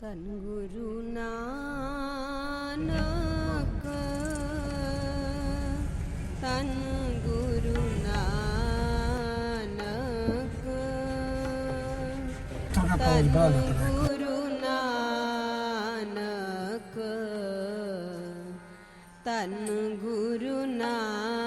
तन गुरु नानक तन गुरु नानक तन गुरु नानक तन गुरु नानक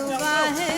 વાહે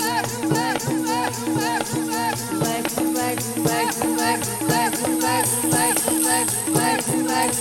Bye.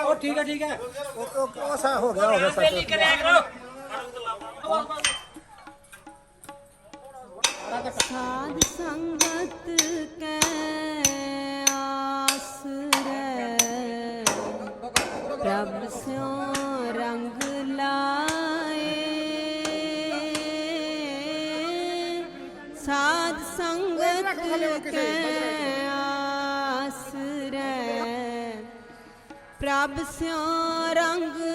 ਉਹ ਠੀਕ ਹੈ ਠੀਕ ਹੈ। ਉਹ ਉਹ ਸਾ ਹੋ ਗਿਆ ਹੋ ਗਿਆ ਸਭ ਸਾਧ ਸੰਗਤ ਕੈ ਆਸਰੇ। ਪ੍ਰਭ ਸਿਓ ਰੰਗ ਲਾ ਆਸਰੈ। ਪ੍ਰਭ ਸਿਉ ਰੰਗ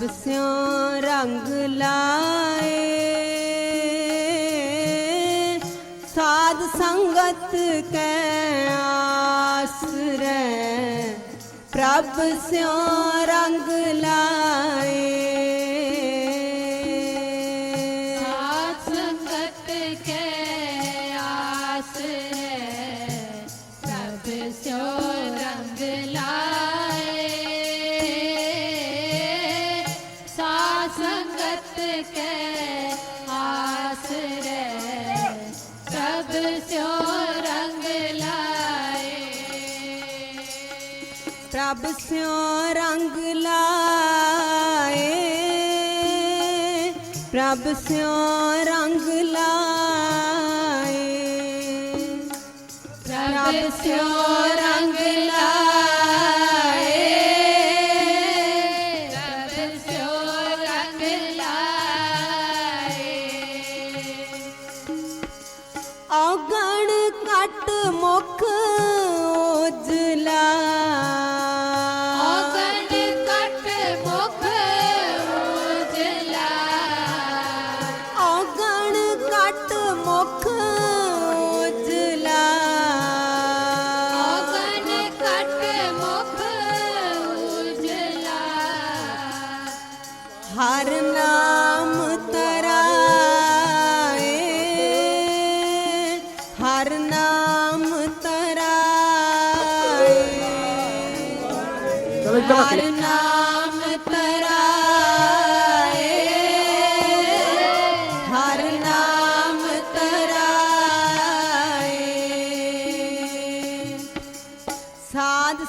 ਸਭ ਰੰਗ ਲਾਏ। ਸਾਧ ਸੰਗਤ ਕੈ ਆਸਰੈ ਪ੍ਰਭ ਸਿਉ ਰੰਗ ਲਾਏ। प्यार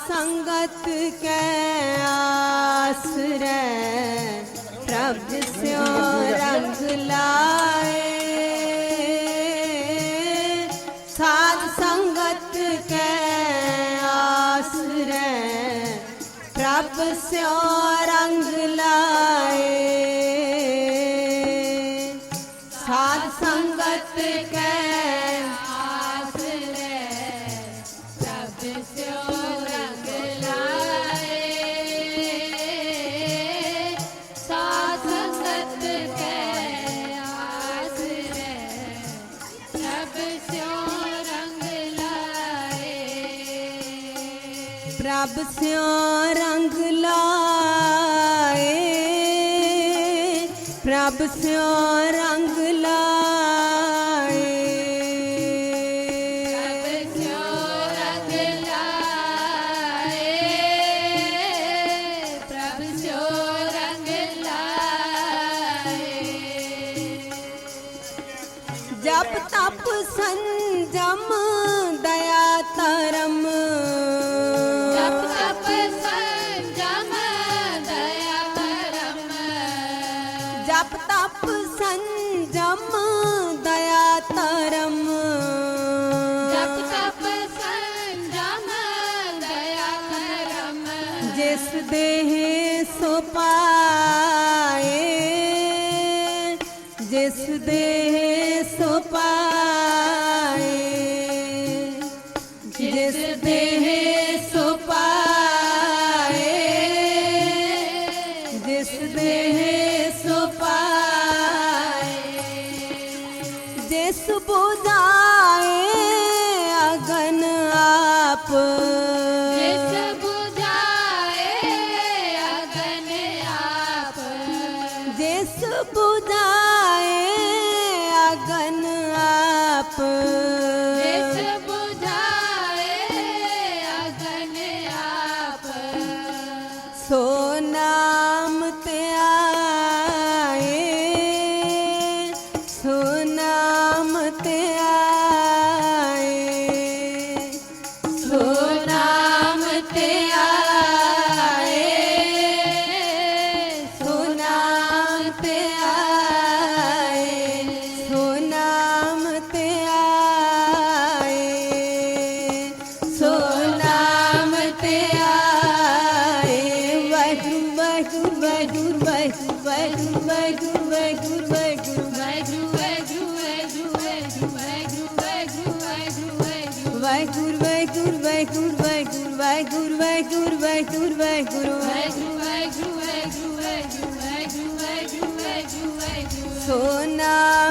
ਸੰਗਤ ਕੈ ਆਸਰੈ ਪ੍ਰਭ ਸਿਉ ਰੰਗ ਲਾਏ। ਸਾਧ ਸੰਗਤ ਕੈ ਆਸਰੈ ਪ੍ਰਭ ਸਿਉ ਪ੍ਰਭ ਸਿਓ ਰੰਗ ਲਾ hey. ਵਾਹਿਗੁਰੂ ਵਾਹਿਗੁਰੂ ਵਾਹਿਗੁਰੂ। ਸੋ ਨਾਮ ਤੇ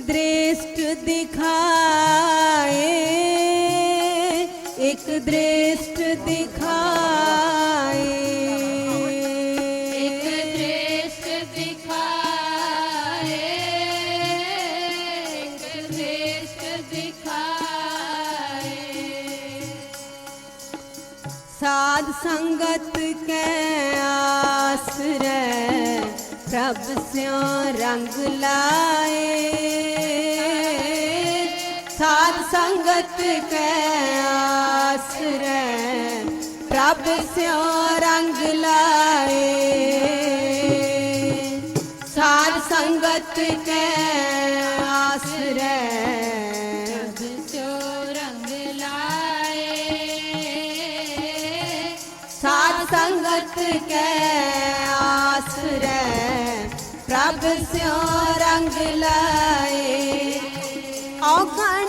ਇੱਕ ਦ੍ਰਿਸ਼ਟ ਦਿਖਾਏ ਇੱਕ ਦ੍ਰਿਸ਼ਟ ਦਿਖਾਏ ਸਾਧ ਸੰਗਤ ਕੈ ਆਸਰੈ ਪ੍ਰਭ ਸਿਉ ਰੰਗ ਲਾਏ ਸਾਧ ਸੰਗਤ ਕੈ ਆਸਰੈ ਪ੍ਰਭ ਸਿਉ ਰੰਗ ਲਾਏ। ਸਾਧ ਸੰਗਤ ਕੈ ਆਸਰੈ ਸਾਧ ਸੰਗਤ ਕੈ ਆਸਰੈ ਪ੍ਰਭ ਸਿਉ ਰੰਗ ਲਾਏ। ਔਖਣ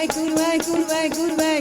Vaikul, Vaikul, Vaikul, Vaikul.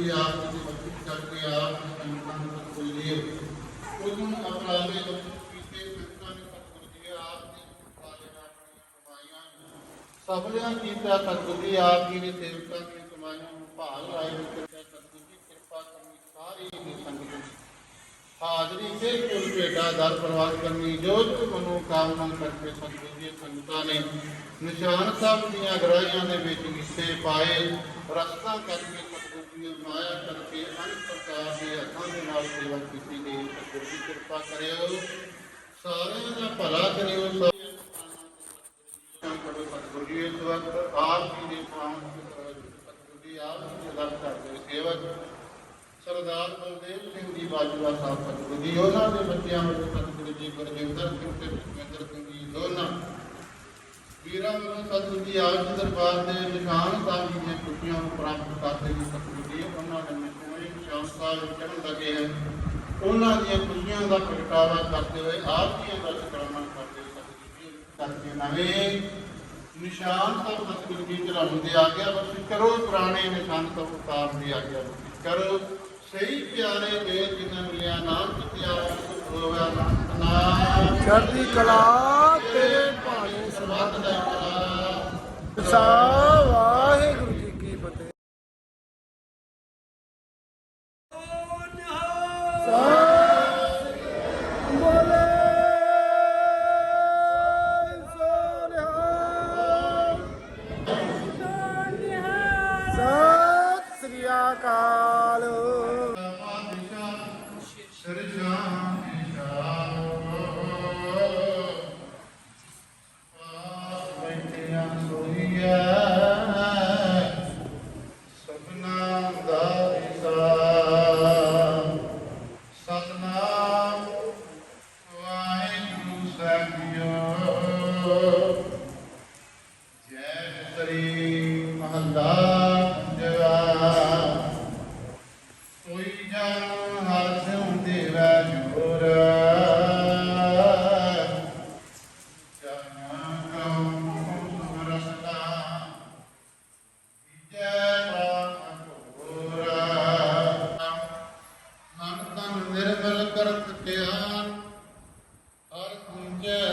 ਚੱਲ ਰਹੀ ਸੀ ਆਪ ਜੀ ਦੀ ਬਖਸ਼ਿਸ਼ ਕਰਕੇ ਆਪ ਜੀ ਸੰਗਤਾਂ ਨੂੰ ਤਕਦੀਰ ਉਦੋਂ ਅਪਰਾਧੇ ਤੋਂ ਕੀਤੇ ਸੰਗਤਾਂ ਨੇ ਸਤਿਗੁਰੂ ਜੀ ਆਪ ਦੀ ਕਿਰਪਾ ਨਾਲ ਆਪਣੀਆਂ ਕਮਾਈਆਂ ਸਭਲਿਆਂ ਕੀਤਾ ਸਤਿਗੁਰੂ ਜੀ ਆਪ ਜੀ ਦੇ ਸੇਵਕਾਂ ਦੀਆਂ ਕਮਾਈਆਂ ਹਾਜ਼ਰੀ ਤੇ ਕੁਲ ਭੇਟਾ ਦਰ ਪ੍ਰਵਾਸ ਕਰਨੀ, ਜੋ ਜੋ ਮਨੋ ਕਾਮਨਾ ਕਰਕੇ ਸਤਿਗੁਰੂ ਜੀ ਸੰਗਤਾਂ ਨੇ ਨਿਸ਼ਾਨ ਸਾਹਿਬ ਦੀਆਂ ਗਰਾਈਆਂ ਦੇ ਵਿੱਚ ਹਿੱਸੇ ਪਾਏ, ਰਸਤਾ ਕਰਕੇ ਸਤਿਗੁਰੂ ਜੀ ਮਾਇਆ ਕਰਕੇ ਅਨੇਕ ਪ੍ਰਕਾਰ ਦੇ ਹੱਥਾਂ ਦੇ ਨਾਲ ਸੇਵਾ ਕੀਤੀ ਗਈ ਸਤਿਗੁਰੂ ਜੀ, ਕਿਰਪਾ ਕਰਿਓ। ਸਾਰਿਆਂ ਦਾ ਭਲਾ ਕਰਿਓ ਸਤਿਗੁਰੂ ਜੀ ਇਸ ਵਕਤ ਆਪ ਜੀ ਦੇ ਪਾਵਨ ਸਤਿਗੁਰੂ ਜੀ, ਆਪ ਜੀ ਦੇ ਕਰਦੇ ਸੇਵਕ ਸਰਦਾਰ ਬਲਦੇਵ ਸਿੰਘ ਜੀ ਬਾਜਵਾ ਸਾਹਿਬ ਸਤਿਗੁਰੂ ਜੀ, ਉਹਨਾਂ ਦੇ ਬੱਚਿਆਂ ਵਿੱਚ ਸਤਿਗੁਰੂ ਜੀ ਗੁਰਜਿੰਦਰ ਸਿੰਘ ਤੇ ਸੁਖਵਿੰਦਰ ਸਿੰਘ ਜੀ ਦੋਨਾਂ। ਵੀਰਾਂ ਵੱਲੋਂ ਸਤਿਗੁਰੂ ਜੀ ਆਪ ਦਰਬਾਰ ਦੇ ਨਿਸ਼ਾਨ ਸਾਹਿਬ ਜੀ ਦੀਆਂ ਖੁਸ਼ੀਆਂ ਪ੍ਰਾਪਤ ਕਰਦੇ ਨੇ ਸਤਿਗੁਰੂ ਜੀ, ਉਹਨਾਂ ਦੇ ਨਿਸ਼ਾਨ ਨਿਸ਼ਾਨ ਸਾਹਿਬ ਚੜ੍ਹਨ ਲੱਗੇ ਹਨ। ਉਹਨਾਂ ਦੀਆਂ ਖੁਸ਼ੀਆਂ ਦਾ ਪ੍ਰਗਟਾਵਾ ਕਰਦੇ ਹੋਏ, ਆਪ ਦੀਆਂ ਦਾ ਸ਼ੁਕਰਾਨਾ ਕਰਦੇ ਸਤਿਗੁਰੂ ਜੀ ਕਰਕੇ ਨਵੇਂ ਨਿਸ਼ਾਨ ਸਾਹਿਬ ਸਤਿਗੁਰੂ ਜੀ ਚਲਾਉਣ ਦੀ ਆਗਿਆ ਬਖਸ਼ ਕਰੋ, ਪੁਰਾਣੇ ਨਿਸ਼ਾਨ ਸਾਹਿਬ ਉਤਾਰਨ ਦੀ ਆਗਿਆ ਕਰੋ। ਸਹੀ ਪਿਆਰੇ ਦੇ ਜਿਨ੍ਹਾਂ ਮਿਲਿਆ ਨਾਮ ਪਿਆਰਾ ਸੁਖ ਹੋਇਆ ਨਾਮ ਚੜ੍ਹਦੀ ਕਲਾ ਤੇਰੇ ਭਾਣੇ ਸਰਬੱਤ ਦਾ ਭਲਾ ਸਾ ਵਾਹਿਗੁਰੂ ਜੀ ਕੀ ਫਤਿਹ। ਸਤਿ ਸ੍ਰੀ ਅਕਾਲ। Yeah.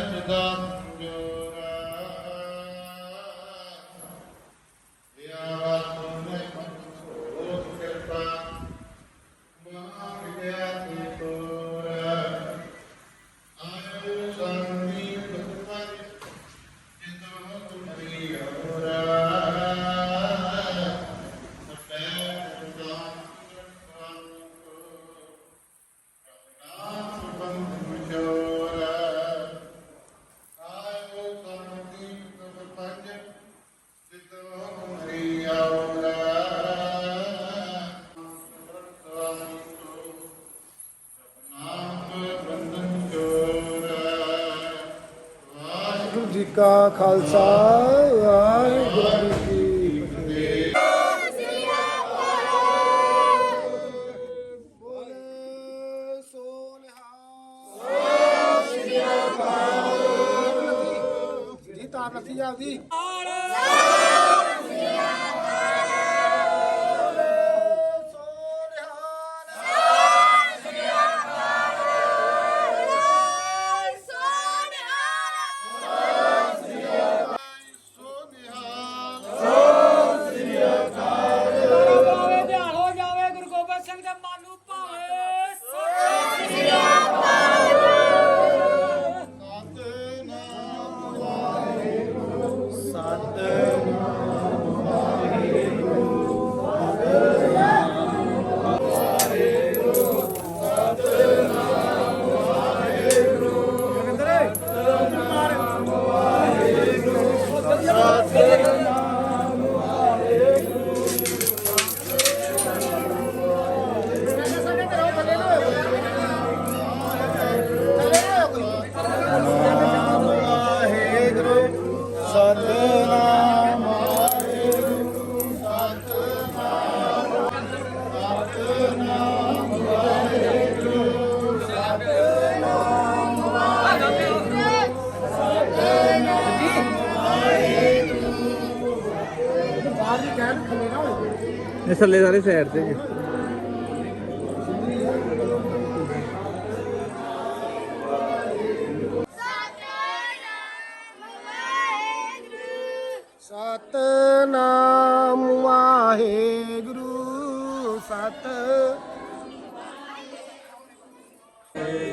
ਕਾ ਖਾਲਸਾ ਵਾਹਿਗੁਰੂ ਜੀ ਕੀ ਫਤਿਹ।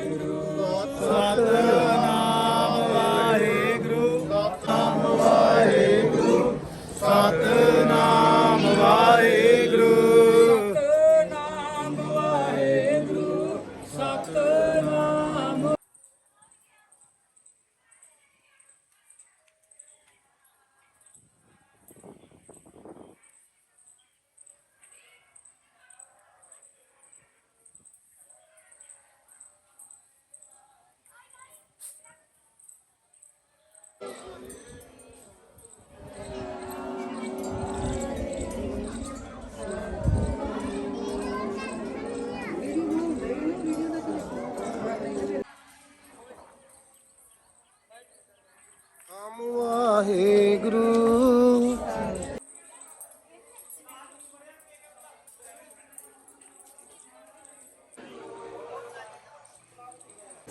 Guru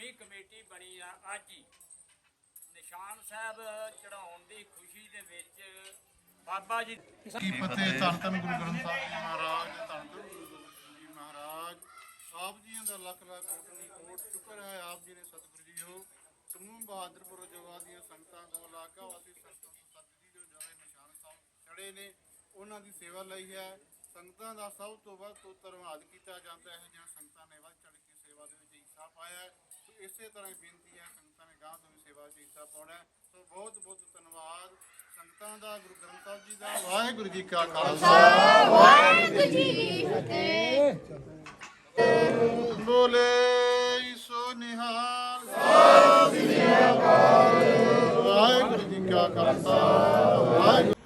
ਨਵੀਂ ਕਮੇਟੀ ਬਣੀ ਆ ਅੱਜ ਹੀ। ਨਿਸ਼ਾਨ ਸਾਹਿਬ ਚੜਾਉਣ ਦੀ ਖੁਸ਼ੀ ਦੇ ਵਿੱਚ ਬਾਬਾ ਜੀ ਕੀ ਫਤਿਹ ਧੰਨ ਧੰਨ ਗੁਰੂ ਗ੍ਰੰਥ ਸਾਹਿਬ ਜੀ ਮਹਾਰਾਜ ਧੰਨ ਧੰਨ ਗੁਰੂ ਗੋਬਿੰਦ ਸਿੰਘ ਜੀ ਮਹਾਰਾਜ। ਆਪ ਜੀਆਂ ਦਾ ਲੱਖ ਲੱਖ ਕੋਟਨੀ ਕੋਟ ਸ਼ੁਕਰ ਹੈ ਆਪ ਜੀ ਨੇ ਸਤਿਗੁਰੂ ਜੀ ਹੋ ਸਮੂਹ ਬਹਾਦਰਪੁਰ ਜਵਾ ਦੀਆਂ ਸੰਗਤਾਂ ਤੋਂ ਇਲਾਕਾ ਵਾਸੀ ਸੰਗਤਾਂ ਤੋਂ ਸਤਿਗੁਰੂ ਜੋ ਨਵੇਂ ਨਿਸ਼ਾਨ ਸਾਹਿਬ ਚੜੇ ਨੇ ਉਹਨਾਂ ਦੀ ਸੇਵਾ ਲਈ ਹੈ। ਸੰਗਤਾਂ ਦਾ ਸਭ ਤੋਂ ਵੱਧ ਤੋਂ ਧੰਨਵਾਦ ਕੀਤਾ ਜਾਂਦਾ ਹੈ ਜਿਹਨਾਂ ਸੰਗਤਾਂ ਨੇ ਵੱਧ ਚੜ ਕੇ ਸੇਵਾ ਦੇ ਵਿੱਚ ਹਿੱਸਾ ਪਾਇਆ ਹੈ। ਇਸੇ ਤਰ੍ਹਾਂ ਹੀ ਬੇਨਤੀ ਹੈ, ਸੰਗਤਾਂ ਨੇ ਗਾਂ ਤੋਂ ਵੀ ਸੇਵਾ ਵਿੱਚ ਹਿੱਸਾ ਪਾਉਣਾ ਸੋ ਬਹੁਤ ਬਹੁਤ ਧੰਨਵਾਦ ਸੰਗਤਾਂ ਦਾ, ਗੁਰੂ ਗ੍ਰੰਥ ਸਾਹਿਬ ਜੀ ਦਾ, ਵਾਹਿਗੁਰੂ ਜੀ ਕਾ ਖਾਲਸਾ। ਵਾਹਿਗੁਰੂ ਜੀ ਕੀ ਫਤਿਹ ਬੋਲੇ ਸੋ ਨਿਹਾਲ। ਵਾਹਿਗੁਰੂ ਜੀ ਕਾ ਖਾਲਸਾ। ਵਾਹਿਗੁਰੂ